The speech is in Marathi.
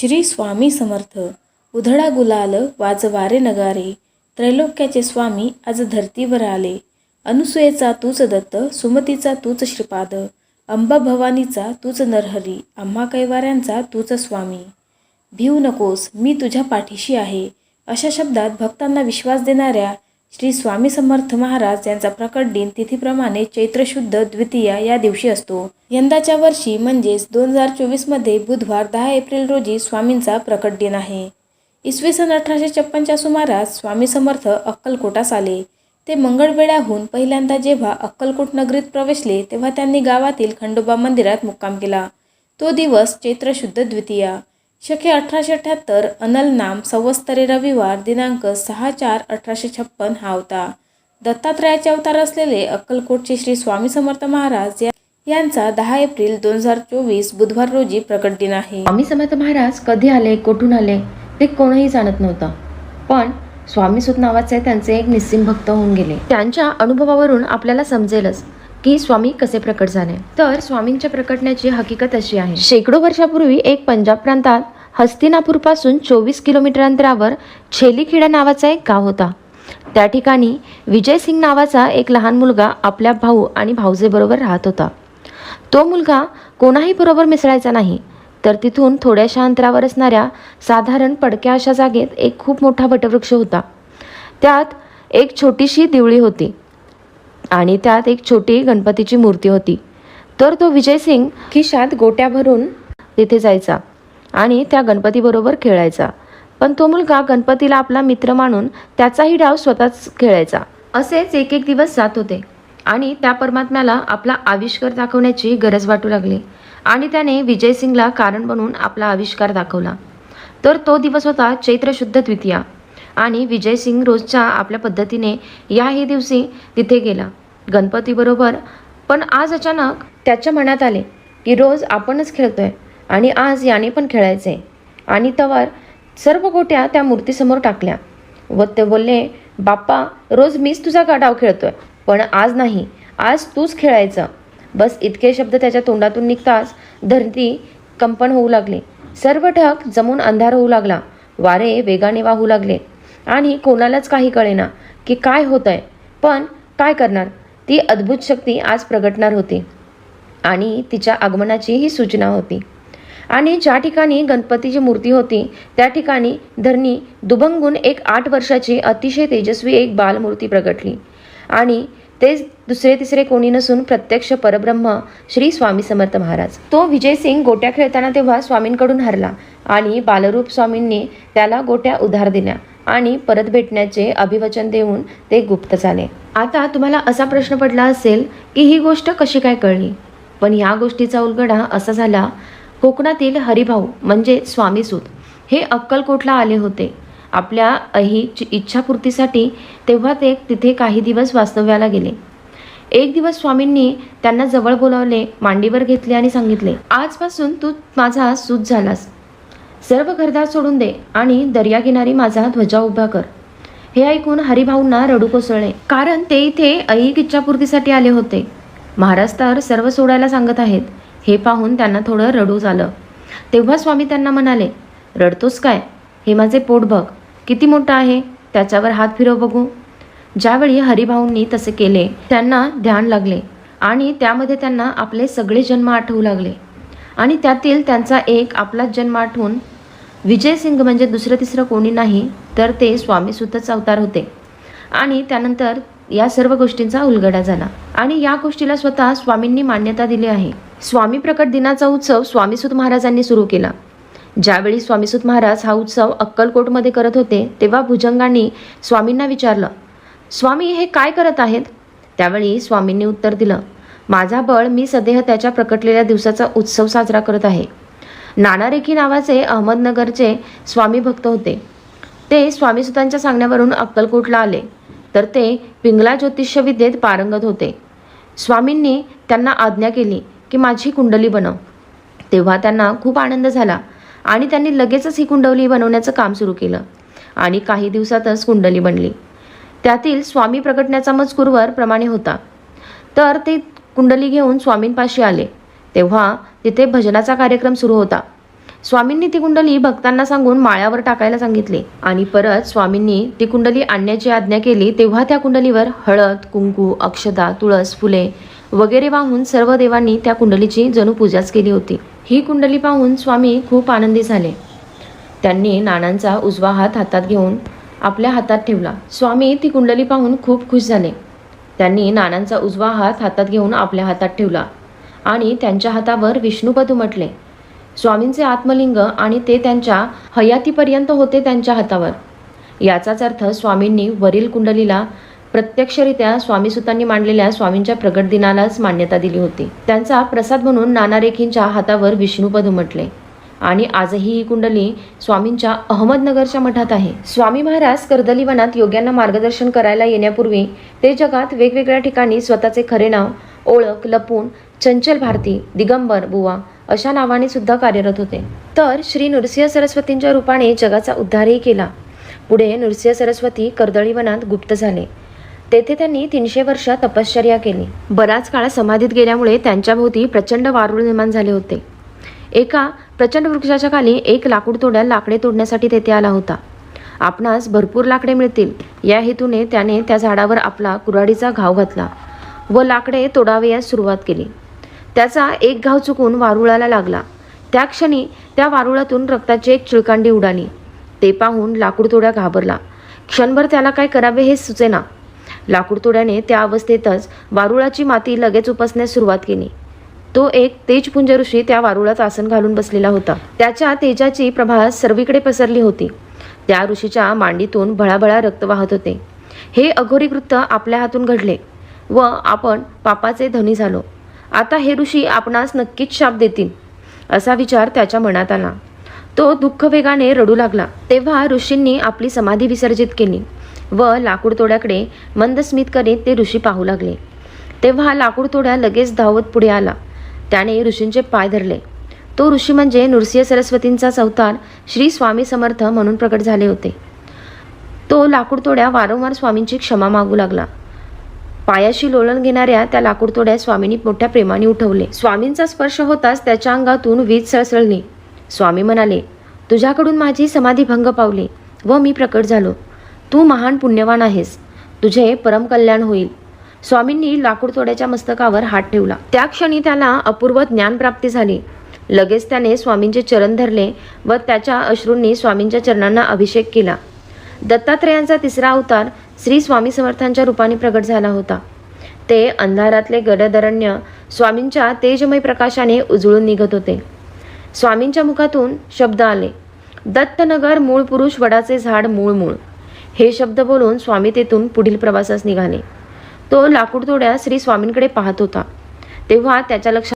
श्री स्वामी समर्थ. उधळा गुलाल वाजवारे नगारे. त्रैलोक्याचे स्वामी आज धरतीवर आले. अनुसुयेचा तूच दत्त सुमतीचा तूच श्रीपाद. अंबा भवानीचा तूच नरहरी. आम्हा कैवाऱ्यांचा तूच स्वामी. भिवू नकोस मी तुझ्या पाठीशी आहे. अशा शब्दात भक्तांना विश्वास देणाऱ्या श्री स्वामी समर्थ महाराज यांचा प्रकट दिन तिथीप्रमाणे चैत्रशुद्ध द्वितीया या दिवशी असतो. यंदाच्या वर्षी म्हणजेच दोन हजार चोवीसमध्ये बुधवार दहा एप्रिल रोजी स्वामींचा प्रकट दिन आहे. इसवी सन अठराशे छप्पनच्या सुमारास स्वामी समर्थ अक्कलकोटास आले. ते मंगळवेढ्याहून पहिल्यांदा जेव्हा अक्कलकोट नगरीत प्रवेशले तेव्हा त्यांनी गावातील खंडोबा मंदिरात मुक्काम केला. तो दिवस चैत्रशुद्ध द्वितीया. शके अठराशे अठ्ठ्याहत्तर अनल नाम संवत्सरे रविवार दिनांक सहा चार अठराशे छप्पन हा होता. दत्तात्रयाचे अवतार असलेले अक्कलकोटचे श्री स्वामी समर्थ महाराज यांचा दहा एप्रिल दोन हजार चोवीस बुधवार रोजी प्रकट दिन आहे. स्वामी समर्थ महाराज कधी आले कोठून आले ते कोणीही जाणत नव्हतं. पण स्वामी सुत नावाचे त्यांचे एक निस्सिम भक्त होऊन गेले. त्यांच्या अनुभवावरून आपल्याला समजेलच. की स्वामी कसे प्रकट झाले? तर स्वामींच्या प्रकटण्याची हकीकत अशी आहे. शेकडो वर्षापूर्वी एक पंजाब प्रांतात हस्तिनापूरपासून चोवीस किलोमीटर अंतरावर छेलीखेडा नावाचा एक गाव होता. त्या ठिकाणी विजय सिंग नावाचा एक लहान मुलगा आपल्या भाऊ आणि भाऊजेबरोबर राहत होता. तो मुलगा कोणाही बरोबर मिसळायचा नाही तर तिथून थोड्याशा अंतरावर असणाऱ्या साधारण पडक्या अशा जागेत एक खूप मोठा वटवृक्ष होता. त्यात एक छोटीशी दिवळी होती. आणि त्यात एक छोटी गणपतीची मूर्ती होती. तर तो विजयसिंग खिशात गोट्या भरून तिथे जायचा आणि त्या गणपतीबरोबर खेळायचा. पण तो मुलगा गणपतीला आपला मित्र मानून त्याचाही डाव स्वतःच खेळायचा. असेच एक एक दिवस जात होते आणि त्या परमात्म्याला आपला आविष्कार दाखवण्याची गरज वाटू लागली आणि त्याने विजयसिंगला कारण बनवून आपला आविष्कार दाखवला. तर तो दिवस होता चैत्र शुद्ध द्वितीया. आणि विजयसिंग रोजच्या आपल्या पद्धतीने याही दिवशी तिथे गेला. गणपतीबरोबर पण आज अचानक त्याच्या मनात आले की रोज आपणच खेळतोय आणि आज याने पण खेळायचे आणि तवर सर्व गोट्या त्या मूर्तीसमोर टाकल्या व ते बोलले बाप्पा रोज मीच तुझा गाडाव खेळतोय पण आज नाही. आज तूच खेळायचं. बस इतके शब्द त्याच्या तोंडातून निघताच धरती कंपन होऊ लागली. सर्व ढग जमून अंधार होऊ लागला. वारे वेगाने वाहू लागले. आणि कोणालाच काही कळेना की काय होत आहे पण काय करणार? ती अद्भुत शक्ती आज प्रगटणार होती आणि तिच्या आगमनाची ही सूचना होती. आणि ज्या ठिकाणी गणपतीची मूर्ती होती त्या ठिकाणी धरणी दुभंगून एक आठ वर्षाची अतिशय तेजस्वी एक बालमूर्ती प्रगटली. आणि तेच दुसरे तिसरे कोणी नसून प्रत्यक्ष परब्रह्म श्री स्वामी समर्थ महाराज. तो विजयसिंग गोट्या खेळताना तेव्हा स्वामींकडून हरला आणि बालरूप स्वामींनी त्याला गोट्या उधार दिल्या. आणि परत भेटण्याचे अभिवचन देऊन ते गुप्त झाले. आता तुम्हाला असा प्रश्न पडला असेल की ही गोष्ट कशी काय कळली? पण ह्या गोष्टीचा उलगडा असा झाला कोकणातील हरिभाऊ म्हणजे स्वामीसूत हे अक्कलकोटला आले होते. आपल्या अही इच्छापूर्तीसाठी तेव्हा ते तिथे काही दिवस वास्तव्याला गेले. एक दिवस स्वामींनी त्यांना जवळ बोलावले मांडीवर घेतले आणि सांगितले आजपासून तू माझा सूत झालास. सर्व घरदार सोडून दे आणि दर्याकिनारी माझा ध्वजा उभा कर. हे ऐकून हरिभाऊंना रडू कोसळले. कारण ते इथे ऐक इच्छापूर्तीसाठी आले होते. महाराज तर सर्व सोडायला सांगत आहेत. हे पाहून त्यांना थोडं रडू झालं. तेव्हा स्वामी त्यांना म्हणाले रडतोस काय? हे माझे पोट बघ. किती मोठं आहे? त्याच्यावर हात फिरव बघू. ज्यावेळी हरिभाऊंनी तसे केले त्यांना ध्यान लागले आणि त्यामध्ये त्यांना आपले सगळे जन्म आठवू लागले. आणि त्यातील त्यांचा एक आपलाच जन्म आठवून विजयसिंग म्हणजे दुसरं तिसरं कोणी नाही तर ते स्वामीसुतच अवतार होते. आणि त्यानंतर या सर्व गोष्टींचा उलगडा झाला. आणि या गोष्टीला स्वतः स्वामींनी मान्यता दिली आहे. स्वामी प्रकट दिनाचा उत्सव स्वामीसुत महाराजांनी सुरू केला. ज्यावेळी स्वामीसुत महाराज हा उत्सव अक्कलकोटमध्ये करत होते तेव्हा भुजंगांनी स्वामींना विचारलं स्वामी हे काय करत आहेत? त्यावेळी स्वामींनी उत्तर दिलं माझा बळ मी सदेह त्याच्या प्रकटलेल्या दिवसाचा उत्सव साजरा करत आहे. नाना रेखी नावाचे अहमदनगरचे स्वामी भक्त होते. ते स्वामीसुतांच्या सांगण्यावरून अक्कलकोटला आले. तर ते पिंगला ज्योतिषविद्येत पारंगत होते. स्वामींनी त्यांना आज्ञा केली की माझी कुंडली बनव. तेव्हा त्यांना खूप आनंद झाला आणि त्यांनी लगेचच ही कुंडली बनवण्याचं काम सुरू केलं आणि काही दिवसातच कुंडली बनली. त्यातील स्वामी प्रकटण्याचा मजकूरवर प्रमाणे होता. तर ते कुंडली घेऊन स्वामींपाशी आले. तेव्हा तिथे भजनाचा कार्यक्रम सुरू होता. स्वामींनी ती कुंडली भक्तांना सांगून माळ्यावर टाकायला सांगितले आणि परत स्वामींनी ती कुंडली आणण्याची आज्ञा केली तेव्हा त्या कुंडलीवर हळद कुंकू अक्षदा तुळस फुले वगैरे वाहून सर्व देवांनी त्या कुंडलीची जणू पूजाच केली होती. ही कुंडली पाहून स्वामी खूप आनंदी झाले. त्यांनी नानांचा उजवा हात हातात घेऊन आपल्या हातात ठेवला. स्वामी ती कुंडली पाहून खूप खुश झाले. त्यांनी नानांचा उजवा हात हातात घेऊन आपल्या हातात ठेवला. आणि त्यांच्या हातावर विष्णुपद उमटले. स्वामींचे आत्मलिंग आणि ते त्यांच्या हयातीपर्यंत होते त्यांच्या हातावर. याचाच अर्थ स्वामींनी वरील कुंडलीला प्रत्यक्षरित्या स्वामीसुतांनी मांडलेल्या स्वामींच्या प्रगट दिनालाच मान्यता दिली होती. त्यांचा प्रसाद म्हणून नाना रेखींच्या हातावर विष्णुपद उमटले. आणि आजही ही कुंडली स्वामींच्या अहमदनगरच्या मठात आहे. स्वामी महाराज कर्दलीवनात योग्यांना मार्गदर्शन करायला येण्यापूर्वी ते जगात वेगवेगळ्या ठिकाणी स्वतःचे खरे नाव ओळख लपून चंचल भारती दिगंबर बुवा अशा नावाने सुद्धा कार्यरत होते. तर श्री नृसिंह सरस्वतींच्या रूपाने जगाचा उद्धारही केला. पुढे नृसिंह सरस्वती कर्दळी वनात गुप्त झाले. तेथे त्यांनी तीनशे वर्ष तपश्चर्या केली. बराच काळ समाधीत गेल्यामुळे त्यांच्याभोवती प्रचंड वारुळ निर्माण झाले होते. एका प्रचंड वृक्षाच्या खाली एक लाकूड तोड्या लाकडे तोडण्यासाठी तेथे आला होता. आपणास भरपूर लाकडे मिळतील. या हेतूने त्याने त्या झाडावर आपला कुऱ्हाडीचा घाव घातला. व लाकडे तोडावयास सुरुवात केली. त्याचा एक घाव चुकून वारुळाला लागला. त्या क्षणी त्या वारुळातून रक्ताची एक चिळकांडी उडाली. ते पाहून लाकूडतोड्या घाबरला. क्षणभर त्याला काय करावे हे सुचेना. लाकूडतोड्याने त्या अवस्थेतच वारुळाची माती लगेच उपसण्यास सुरुवात केली. तो एक तेजपुंज ऋषी त्या वारुळात आसन घालून बसलेला होता. त्याच्या तेजाची प्रभा सर्वीकडे पसरली होती. त्या ऋषीच्या मांडीतून भळाभळा रक्त वाहत होते. हे अघोरी कृत्य आपल्या हातून घडले. व आपण पापाचे धनी झालो. आता हे ऋषी आपणास नक्कीच शाप देतील असा विचार त्याच्या मनात आला. तो दुःख वेगाने रडू लागला. तेव्हा ऋषींनी आपली समाधी विसर्जित केली व लाकूडतोड्याकडे मंदस्मित मंद स्मित करीत ते ऋषी पाहू लागले. तेव्हा लाकूडतोड्या लगेच धावत पुढे आला. त्याने ऋषींचे पाय धरले. तो ऋषी म्हणजे नृसिंह सरस्वतींचा अवतार श्री स्वामी समर्थ म्हणून प्रकट झाले होते. तो लाकूडतोड्या वारंवार स्वामींची क्षमा मागू लागला. पायाशी लोळण घेणाऱ्या त्या लाकूडतोड्या स्वामींनी मोठ्या प्रेमाने उठवले. स्वामींचा स्पर्श होताच त्याच्या अंगातून वीज सळसळली. स्वामी म्हणाले तुझ्याकडून माझी समाधी भंग पावली व मी प्रकट झालो. तू महान पुण्यवान आहेस. तुझे परम कल्याण होईल. स्वामींनी लाकूड तोड्याच्या मस्तकावर हात ठेवला. त्या क्षणी त्याला अपूर्व ज्ञानप्राप्ती झाली. लगेच त्याने स्वामींचे चरण धरले व त्याच्या अश्रूंनी स्वामींच्या चरणांना अभिषेक केला. दत्तात्रेयांचा तिसरा अवतार श्री स्वामी समर्थांच्या रूपाने प्रगट झाला होता. ते अंधारातले गडदरण्य स्वामींच्या तेजमय प्रकाशाने उजळून निघत होते. स्वामींच्या मुखातून शब्द आले. दत्तनगर मूळ पुरुष वडाचे झाड मूळ मूळ. हे शब्द बोलून स्वामी तेथून पुढील प्रवासास निघाले. तो लाकूड तोड्या श्री स्वामींकडे पाहत होता. तेव्हा त्याच्या लक्षात